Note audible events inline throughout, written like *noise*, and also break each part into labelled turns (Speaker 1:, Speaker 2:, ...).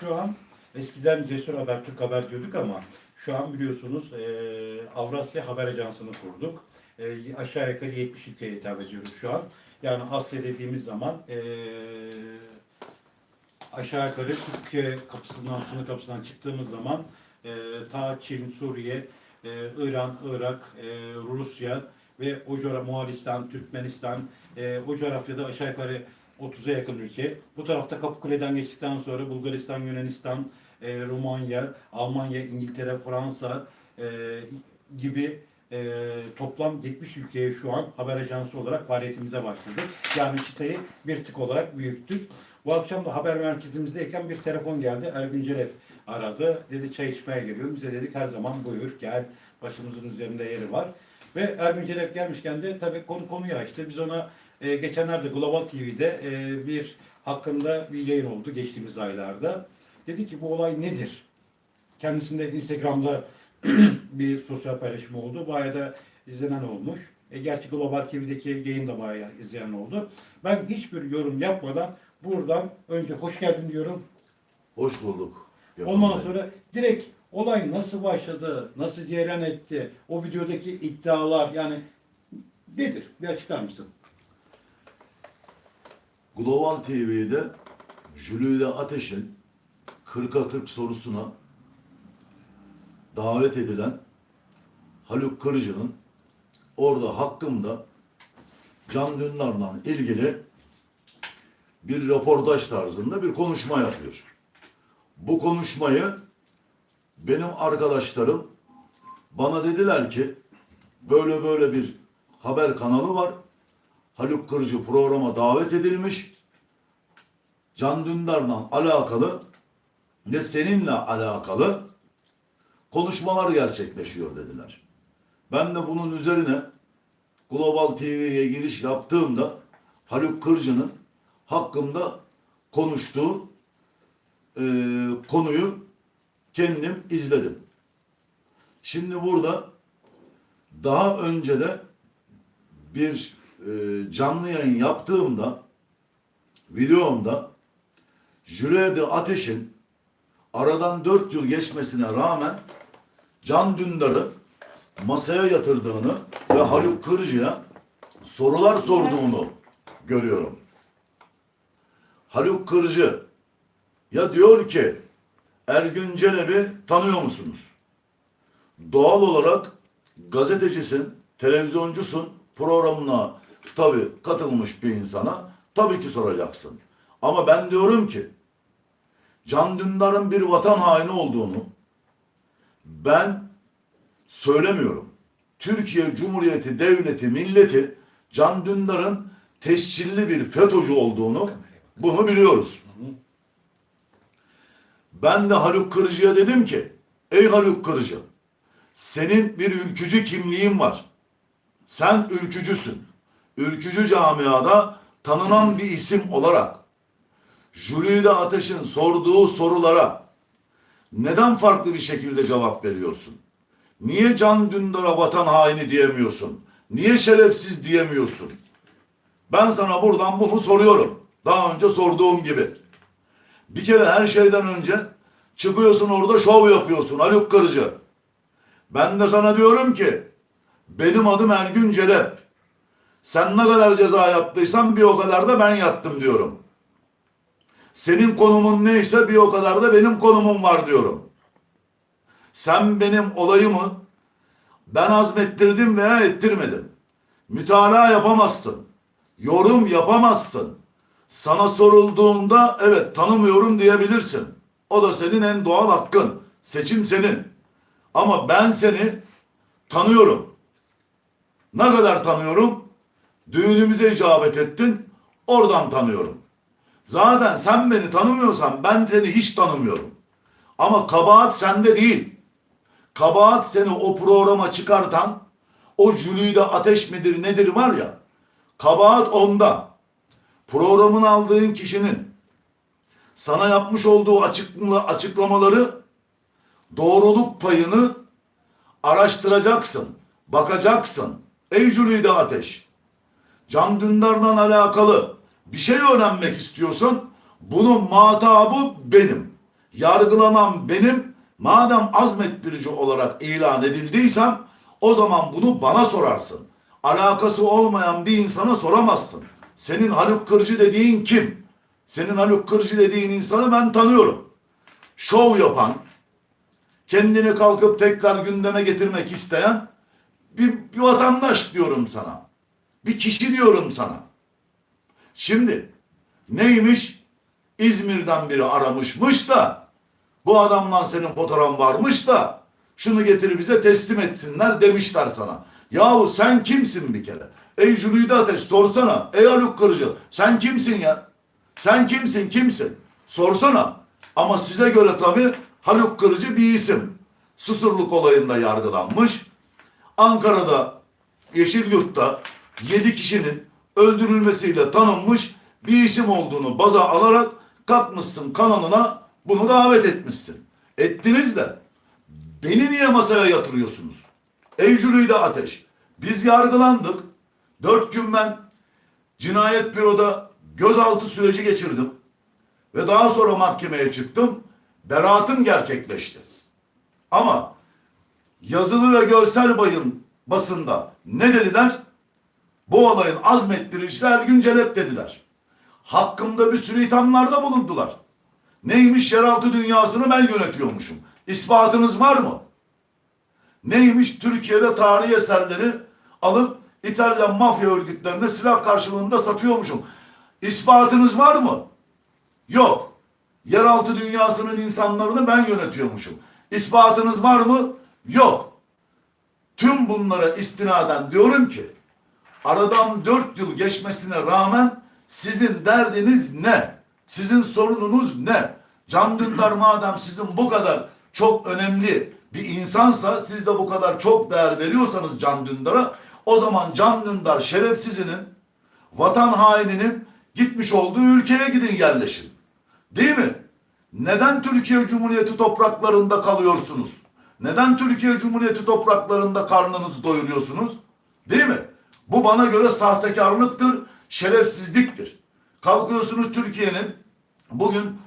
Speaker 1: Şu an eskiden Cesur Haber, Türk Haber diyorduk ama şu an biliyorsunuz eee Avrasya Haber Ajansı'nı kurduk. Eee, aşağı yukarı 70 ülkeye hitap ediyoruz şu an. Yani Asya dediğimiz zaman eee, aşağı yukarı Türkiye kapısından, sınır kapısından çıktığımız zaman eee, ta Çin, Suriye, eee, İran, Irak, eee, Rusya ve o coğrafya Moğolistan, Türkmenistan, eee, o coğrafyada aşağı yukarı 30'a yakın ülke. Bu tarafta Kapıkule'den geçtikten sonra Bulgaristan, Yunanistan, e, Romanya, Almanya, İngiltere, Fransa e, gibi e, toplam 70 ülkeye şu an haber ajansı olarak faaliyetimize başladık. Yani çıtayı bir tık olarak büyüttük. Bu akşam da haber merkezimizdeyken bir telefon geldi. Ergün Ceref aradı. Dedi çay içmeye geliyorum. Bize dedik her zaman buyur gel. Başımızın üzerinde yeri var. Ve Ergün Ceref gelmişken de tabii konu konuyu açtı. Biz ona e, geçenlerde Global TV'de e, bir hakkında bir yayın oldu geçtiğimiz aylarda. Dedi ki bu olay nedir? Kendisinde Instagram'da *clears throat* bir sosyal paylaşım oldu. Bayağı da izlenen olmuş. E, gerçi Global TV'deki yayın da bayağı izlenen oldu. Ben hiçbir yorum yapmadan buradan önce hoş geldin diyorum.
Speaker 2: Hoş bulduk.
Speaker 1: Ondan sonra direkt olay nasıl başladı, nasıl cereyan etti, o videodaki iddialar yani nedir? Bir açıklar mısın?
Speaker 2: Global TV'de Jülide Ateş'in 40'a 40 sorusuna davet edilen Haluk Kırıcı'nın orada hakkımda Can Dündar'la ilgili bir röportaj tarzında bir konuşma yapıyor. Bu konuşmayı benim arkadaşlarım bana dediler ki böyle böyle bir haber kanalı var. Haluk Kırcı programa davet edilmiş. Can Dündar'la alakalı ne seninle alakalı konuşmalar gerçekleşiyor dediler. Ben de bunun üzerine Global TV'ye giriş yaptığımda Haluk Kırcı'nın hakkımda konuştuğu e, konuyu kendim izledim. Şimdi burada daha önce de bir e, canlı yayın yaptığımda videomda Jülede Ateş'in aradan dört yıl geçmesine rağmen Can Dündar'ı masaya yatırdığını ve Haluk Kırcı'ya sorular sorduğunu görüyorum. Haluk Kırcı ya diyor ki Ergün Celeb'i tanıyor musunuz? Doğal olarak gazetecisin, televizyoncusun, programına tabii katılmış bir insana tabii ki soracaksın. Ama ben diyorum ki Can Dündar'ın bir vatan haini olduğunu ben söylemiyorum. Türkiye Cumhuriyeti Devleti, milleti Can Dündar'ın tescilli bir FETÖ'cü olduğunu bunu biliyoruz. Ben de Haluk Kırıcı'ya dedim ki, ey Haluk Kırıcı, senin bir ülkücü kimliğin var. Sen ülkücüsün. Ülkücü camiada tanınan bir isim olarak Jülide Ateş'in sorduğu sorulara neden farklı bir şekilde cevap veriyorsun? Niye Can Dündar'a vatan haini diyemiyorsun? Niye şerefsiz diyemiyorsun? Ben sana buradan bunu soruyorum. Daha önce sorduğum gibi. Bir kere her şeyden önce çıkıyorsun orada şov yapıyorsun Haluk Kırıcı. Ben de sana diyorum ki benim adım Ergün Celep. Sen ne kadar ceza yattıysan bir o kadar da ben yattım diyorum. Senin konumun neyse bir o kadar da benim konumum var diyorum. Sen benim olayımı ben azmettirdim veya ettirmedim. Mütalaa yapamazsın. Yorum yapamazsın. Sana sorulduğunda evet tanımıyorum diyebilirsin. O da senin en doğal hakkın. Seçim senin. Ama ben seni tanıyorum. Ne kadar tanıyorum? Düğünümüze icabet ettin. Oradan tanıyorum. Zaten sen beni tanımıyorsan ben seni hiç tanımıyorum. Ama kabahat sende değil. Kabahat seni o programa çıkartan o Jülide Ateş midir nedir var ya. Kabahat onda. Programın aldığın kişinin sana yapmış olduğu açıklama, açıklamaları doğruluk payını araştıracaksın. Bakacaksın. Ey Jülide Ateş. Can Dündar'la alakalı bir şey öğrenmek istiyorsan bunun muhatabı benim. yargılanan benim madem azmettirici olarak ilan edildiysem o zaman bunu bana sorarsın. Alakası olmayan bir insana soramazsın. Senin Haluk Kırcı dediğin kim? Senin Haluk Kırcı dediğin insanı ben tanıyorum. Şov yapan, kendini kalkıp tekrar gündeme getirmek isteyen bir, bir vatandaş diyorum sana. Bir kişi diyorum sana. Şimdi neymiş? İzmir'den biri aramışmış da bu adamdan senin fotoğrafın varmış da şunu getir bize teslim etsinler demişler sana. Yahu sen kimsin bir kere? Ey Jülide Ateş sorsana. Ey Haluk Kırıcı sen kimsin ya? Sen kimsin kimsin? Sorsana. Ama size göre tabii Haluk Kırıcı bir isim. Susurluk olayında yargılanmış. Ankara'da Yeşilyurt'ta 7 kişinin öldürülmesiyle tanınmış bir isim olduğunu baza alarak katmışsın kanalına bunu davet etmişsin. Ettiniz de beni niye masaya yatırıyorsunuz? Ey Jülide Ateş biz yargılandık. Dört gün ben cinayet büroda gözaltı süreci geçirdim. Ve daha sonra mahkemeye çıktım. Beraatım gerçekleşti. Ama yazılı ve görsel bayın basında ne dediler? Bu olayın azmettiricisi Ergün Celep dediler. Hakkımda bir sürü ithamlarda bulundular. Neymiş yeraltı dünyasını ben yönetiyormuşum. İspatınız var mı? Neymiş Türkiye'de tarihi eserleri alıp İtalyan mafya örgütlerine silah karşılığında satıyormuşum. İspatınız var mı? Yok. Yeraltı dünyasının insanlarını ben yönetiyormuşum. İspatınız var mı? Yok. Tüm bunlara istinaden diyorum ki aradan dört yıl geçmesine rağmen sizin derdiniz ne? Sizin sorununuz ne? Can Dündar madem sizin bu kadar çok önemli bir insansa siz de bu kadar çok değer veriyorsanız Can Dündar'a o zaman Can Dündar şerefsizinin vatan haininin gitmiş olduğu ülkeye gidin yerleşin. Değil mi? Neden Türkiye Cumhuriyeti topraklarında kalıyorsunuz? Neden Türkiye Cumhuriyeti topraklarında karnınızı doyuruyorsunuz? Değil mi? Bu bana göre sahtekarlıktır, şerefsizliktir. Kalkıyorsunuz Türkiye'nin bugün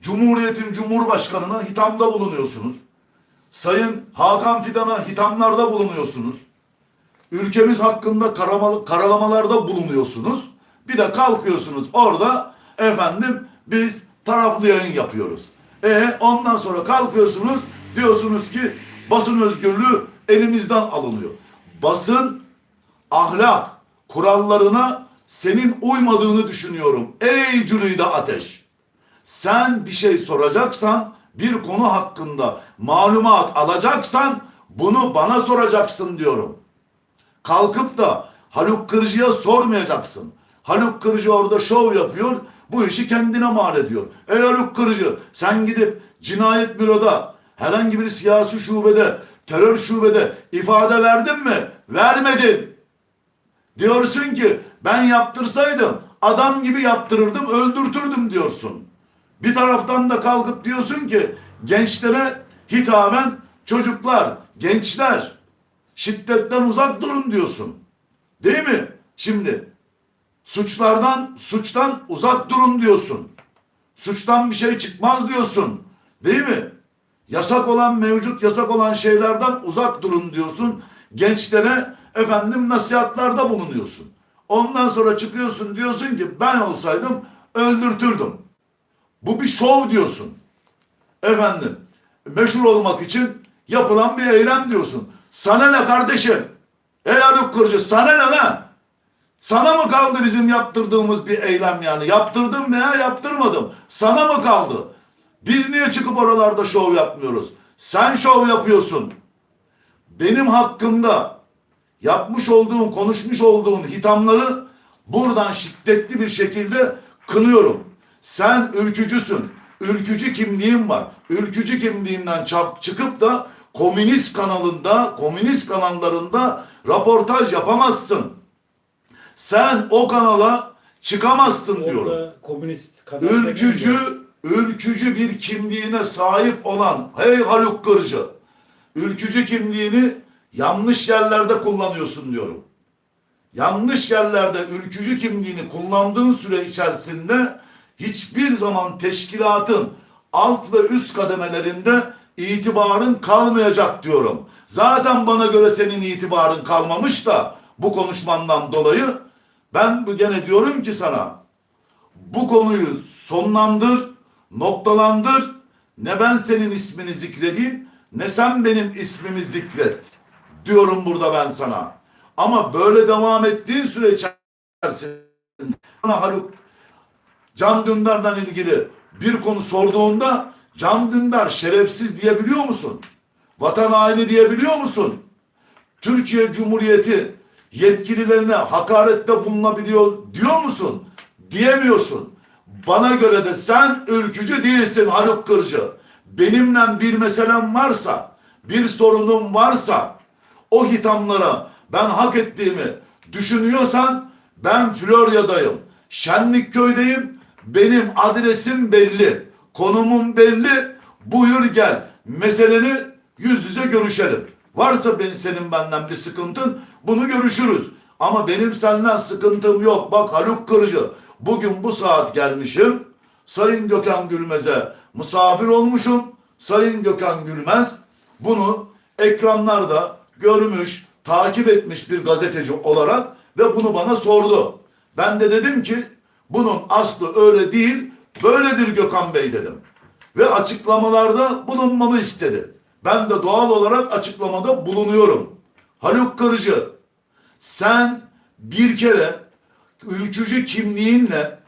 Speaker 2: Cumhuriyet'in Cumhurbaşkanı'na hitamda bulunuyorsunuz. Sayın Hakan Fidan'a hitamlarda bulunuyorsunuz. Ülkemiz hakkında karalamalarda bulunuyorsunuz. Bir de kalkıyorsunuz orada efendim biz taraflı yayın yapıyoruz. E ondan sonra kalkıyorsunuz diyorsunuz ki basın özgürlüğü elimizden alınıyor. Basın ahlak kurallarına senin uymadığını düşünüyorum. Ey Cülide Ateş! Sen bir şey soracaksan, bir konu hakkında malumat alacaksan bunu bana soracaksın diyorum. Kalkıp da Haluk Kırcı'ya sormayacaksın. Haluk Kırcı orada şov yapıyor, bu işi kendine mal ediyor. Ey Haluk Kırcı, sen gidip cinayet büroda, herhangi bir siyasi şubede, terör şubede ifade verdin mi? Vermedin. Diyorsun ki ben yaptırsaydım adam gibi yaptırırdım öldürtürdüm diyorsun. Bir taraftan da kalkıp diyorsun ki gençlere hitaben çocuklar, gençler şiddetten uzak durun diyorsun. Değil mi? Şimdi suçlardan, suçtan uzak durun diyorsun. Suçtan bir şey çıkmaz diyorsun. Değil mi? Yasak olan, mevcut yasak olan şeylerden uzak durun diyorsun. Gençlere efendim nasihatlarda bulunuyorsun. Ondan sonra çıkıyorsun diyorsun ki ben olsaydım öldürtürdüm. Bu bir şov diyorsun. Efendim meşhur olmak için yapılan bir eylem diyorsun. Sana ne kardeşim? Ey Haluk Kırcı sana ne lan? Sana mı kaldı bizim yaptırdığımız bir eylem yani? Yaptırdım veya yaptırmadım. Sana mı kaldı? Biz niye çıkıp oralarda şov yapmıyoruz? Sen şov yapıyorsun. Benim hakkımda yapmış olduğun, konuşmuş olduğun hitamları buradan şiddetli bir şekilde kınıyorum. Sen ülkücüsün. Ülkücü kimliğin var. Ülkücü kimliğinden çap- çıkıp da komünist kanalında, komünist kanallarında raportaj yapamazsın. Sen o kanala çıkamazsın diyorum.
Speaker 1: Orada komünist kadar
Speaker 2: Ülkücü, ülkücü bir kimliğine sahip olan hey Haluk Kırcı, ülkücü kimliğini yanlış yerlerde kullanıyorsun diyorum. Yanlış yerlerde ülkücü kimliğini kullandığın süre içerisinde hiçbir zaman teşkilatın alt ve üst kademelerinde itibarın kalmayacak diyorum. Zaten bana göre senin itibarın kalmamış da bu konuşmandan dolayı ben bu gene diyorum ki sana bu konuyu sonlandır, noktalandır. Ne ben senin ismini zikredeyim, ne sen benim ismimi zikret. Diyorum burada ben sana. Ama böyle devam ettiğin süre içerisinde Haluk Can Dündar'dan ilgili bir konu sorduğunda Can Dündar şerefsiz diyebiliyor musun? Vatan haini diyebiliyor musun? Türkiye Cumhuriyeti yetkililerine hakarette bulunabiliyor diyor musun? Diyemiyorsun. Bana göre de sen ülkücü değilsin Haluk Kırcı. Benimle bir meselem varsa, bir sorunum varsa o hitamlara ben hak ettiğimi düşünüyorsan ben Florya'dayım. Şenlikköy'deyim. Benim adresim belli. Konumum belli. Buyur gel. Meseleni yüz yüze görüşelim. Varsa benim, senin benden bir sıkıntın bunu görüşürüz. Ama benim senden sıkıntım yok. Bak Haluk Kırıcı bugün bu saat gelmişim. Sayın Gökhan Gülmez'e misafir olmuşum. Sayın Gökhan Gülmez bunu ekranlarda görmüş, takip etmiş bir gazeteci olarak ve bunu bana sordu. Ben de dedim ki bunun aslı öyle değil, böyledir Gökhan Bey dedim. Ve açıklamalarda bulunmamı istedi. Ben de doğal olarak açıklamada bulunuyorum. Haluk Kırıcı, sen bir kere ülkücü kimliğinle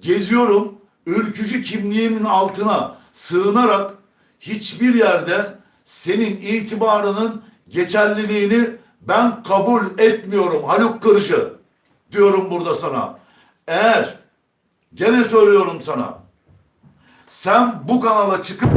Speaker 2: geziyorum, ülkücü kimliğimin altına sığınarak hiçbir yerde senin itibarının geçerliliğini ben kabul etmiyorum Haluk Kırıcı diyorum burada sana. Eğer gene söylüyorum sana sen bu kanala çıkıp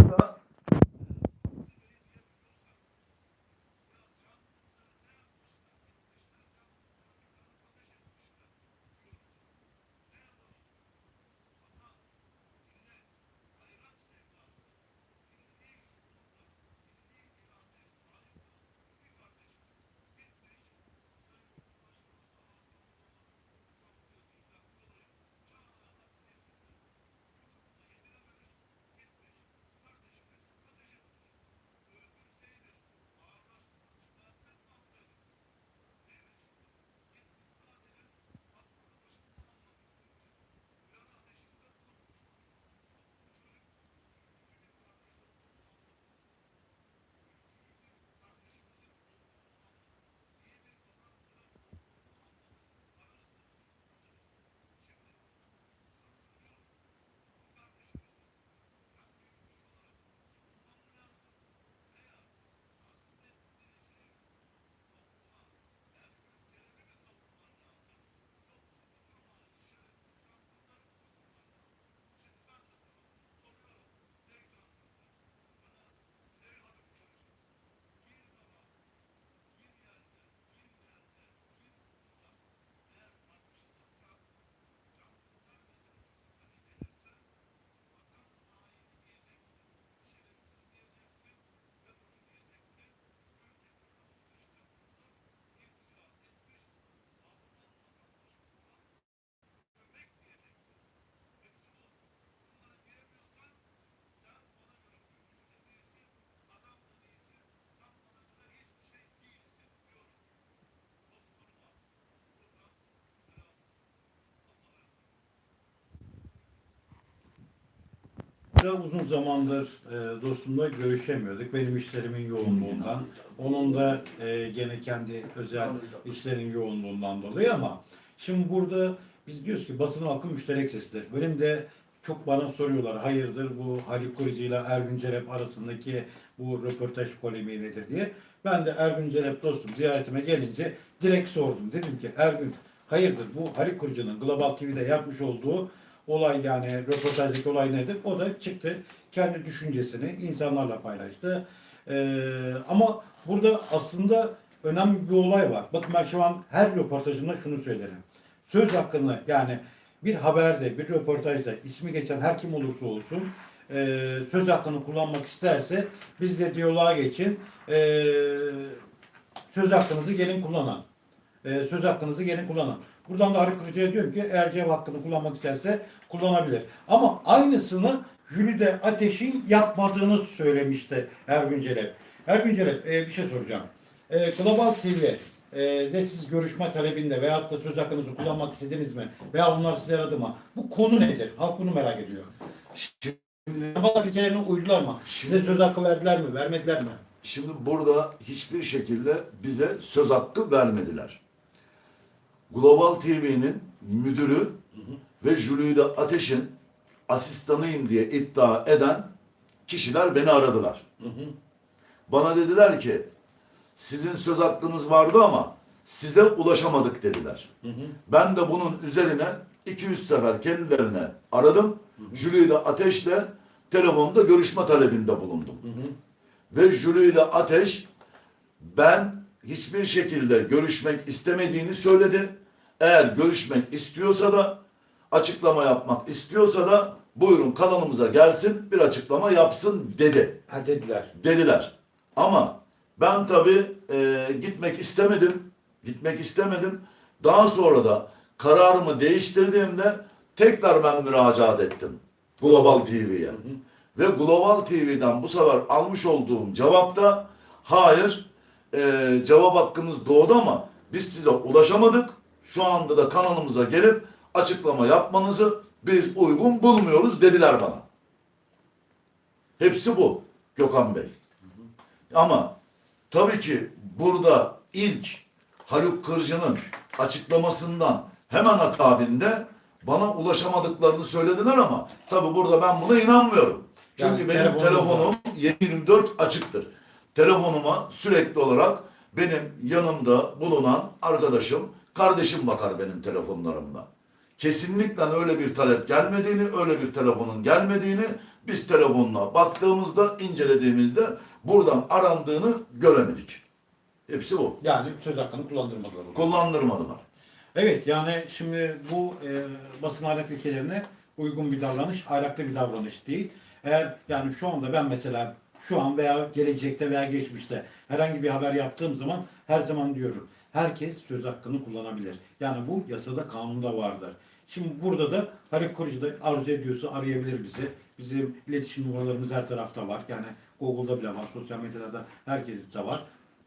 Speaker 2: Da
Speaker 1: uzun zamandır e, dostumla görüşemiyorduk. Benim işlerimin yoğunluğundan. Onun da e, gene kendi özel işlerin yoğunluğundan dolayı ama şimdi burada biz diyoruz ki basın halkın müşterek sesidir. Benim de çok bana soruyorlar hayırdır bu Haluk Kurucu ile Ergün Cerep arasındaki bu röportaj polemiği nedir diye. Ben de Ergün Cerep dostum ziyaretime gelince direkt sordum. Dedim ki Ergün hayırdır bu Haluk Kurucu'nun Global TV'de yapmış olduğu olay yani röportajdaki olay nedir? O da çıktı. Kendi düşüncesini insanlarla paylaştı. Ee, ama burada aslında önemli bir olay var. Bakın ben şu an her röportajımda şunu söylerim. Söz hakkını yani bir haberde, bir röportajda ismi geçen her kim olursa olsun e, söz hakkını kullanmak isterse biz de diyaloğa geçin. E, söz hakkınızı gelin kullanan. E, söz hakkınızı gelin kullanan. Buradan da Haluk Kılıç'a diyorum ki eğer cevap hakkını kullanmak isterse kullanabilir. Ama aynısını Jülide Ateş'in yapmadığını söylemişti Ergün Celep. Ergün Celep e, bir şey soracağım. E, Global TV e, de siz görüşme talebinde veyahut da söz hakkınızı kullanmak istediniz mi? Veya onlar size aradı mı? Bu konu nedir? Halk bunu merak ediyor.
Speaker 2: Şimdi,
Speaker 1: Global ülkelerine uydular mı? Size söz hakkı verdiler mi? Vermediler mi?
Speaker 2: şimdi burada hiçbir şekilde bize söz hakkı vermediler. Global TV'nin müdürü ve Jülide Ateş'in asistanıyım diye iddia eden kişiler beni aradılar.
Speaker 1: Hı hı.
Speaker 2: Bana dediler ki sizin söz hakkınız vardı ama size ulaşamadık dediler.
Speaker 1: Hı hı.
Speaker 2: Ben de bunun üzerine 200 sefer kendilerine aradım. Jülide Ateş'le telefonda görüşme talebinde bulundum.
Speaker 1: Hı hı.
Speaker 2: Ve Jülide Ateş ben hiçbir şekilde görüşmek istemediğini söyledi. Eğer görüşmek istiyorsa da açıklama yapmak istiyorsa da buyurun kanalımıza gelsin bir açıklama yapsın dedi
Speaker 1: Ha dediler.
Speaker 2: dediler. Ama ben tabii e, gitmek istemedim. Gitmek istemedim. Daha sonra da kararımı değiştirdiğimde tekrar ben müracaat ettim. Global TV'ye. Ve Global TV'den bu sefer almış olduğum cevapta hayır e, cevap hakkınız doğdu ama biz size ulaşamadık. Şu anda da kanalımıza gelip açıklama yapmanızı biz uygun bulmuyoruz dediler bana. Hepsi bu Gökhan Bey. Ama tabii ki burada ilk Haluk Kırcı'nın açıklamasından hemen akabinde bana ulaşamadıklarını söylediler ama tabii burada ben buna inanmıyorum. Çünkü
Speaker 1: Yani
Speaker 2: benim telefonum 724 açıktır. Telefonuma sürekli olarak benim yanımda bulunan arkadaşım, kardeşim bakar benim telefonlarımda. Kesinlikle öyle bir talep gelmediğini, öyle bir telefonun gelmediğini biz telefonla baktığımızda, incelediğimizde buradan arandığını göremedik. Hepsi bu.
Speaker 1: Yani söz hakkını kullandırmadılar.
Speaker 2: Kullandırmadılar.
Speaker 1: Evet yani şimdi bu e, basın ahlak ilkelerine uygun bir davranış, ahlaklı bir davranış değil. Eğer yani şu anda ben mesela şu an veya gelecekte veya geçmişte herhangi bir haber yaptığım zaman her zaman diyorum herkes söz hakkını kullanabilir. Yani bu yasada kanunda vardır. Şimdi burada da Haluk Korucu da arzu ediyorsa arayabilir bizi. Bizim iletişim numaralarımız her tarafta var. Yani Google'da bile var, sosyal medyalarda herkeste var.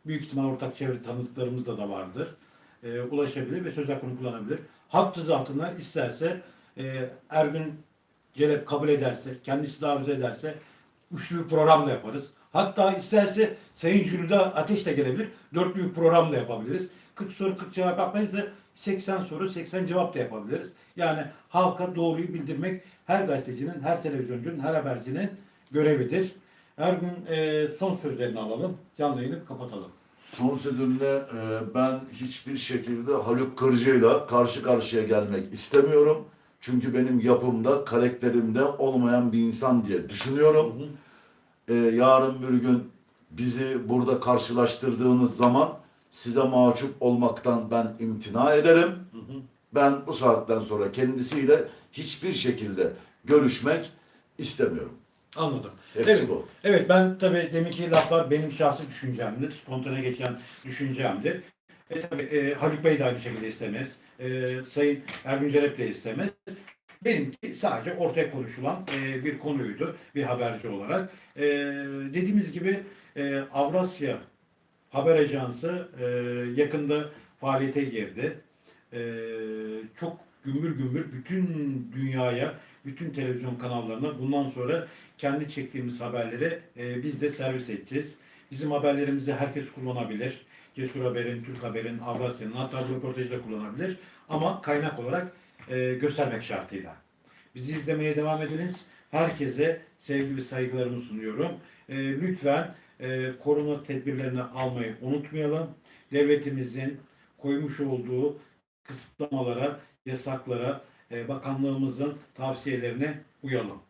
Speaker 1: Büyük ihtimal ortak çevre tanıdıklarımızda da vardır e, ulaşabilir ve söz hakkını kullanabilir. Hak tızatından isterse e, Ergün Celep kabul ederse, kendisi davet ederse üçlü bir program da yaparız. Hatta isterse Sayın Jülide Ateş de gelebilir. Dörtlü bir program da yapabiliriz. 40 soru 40 cevap yapmayız da 80 soru 80 cevap da yapabiliriz. Yani halka doğruyu bildirmek her gazetecinin, her televizyoncunun, her habercinin görevidir. Ergün e, son sözlerini alalım. Canlı yayını kapatalım.
Speaker 2: Son sözümde e, ben hiçbir şekilde Haluk Kırcı'yla karşı karşıya gelmek istemiyorum. Çünkü benim yapımda, karakterimde olmayan bir insan diye düşünüyorum.
Speaker 1: Hı hı.
Speaker 2: Ee, yarın bir gün bizi burada karşılaştırdığınız zaman size mahcup olmaktan ben imtina ederim.
Speaker 1: Hı hı.
Speaker 2: Ben bu saatten sonra kendisiyle hiçbir şekilde görüşmek istemiyorum.
Speaker 1: Anladım.
Speaker 2: Hepsi
Speaker 1: Evet.
Speaker 2: bu.
Speaker 1: Evet ben tabii deminki laflar benim şahsi düşüncemdir. Spontane geçen düşüncemdir. E tabii e, Haluk Bey de aynı şekilde istemez. E, Sayın Ergün Celep de istemez. Benimki sadece ortaya konuşulan e, bir konuydu bir haberci olarak. E, dediğimiz gibi e, Avrasya Haber Ajansı e, yakında faaliyete girdi. E, çok gümbür gümbür bütün dünyaya, bütün televizyon kanallarına bundan sonra kendi çektiğimiz haberleri e, biz de servis edeceğiz. Bizim haberlerimizi herkes kullanabilir. Cesur Haber'in, Türk Haber'in, Avrasya'nın hatta bu röportajı da kullanabilir. Ama kaynak olarak e, göstermek şartıyla. Bizi izlemeye devam ediniz. Herkese sevgi ve saygılarımı sunuyorum. E, lütfen e, korona tedbirlerini almayı unutmayalım. Devletimizin koymuş olduğu kısıtlamalara, yasaklara, e, bakanlığımızın tavsiyelerine uyalım.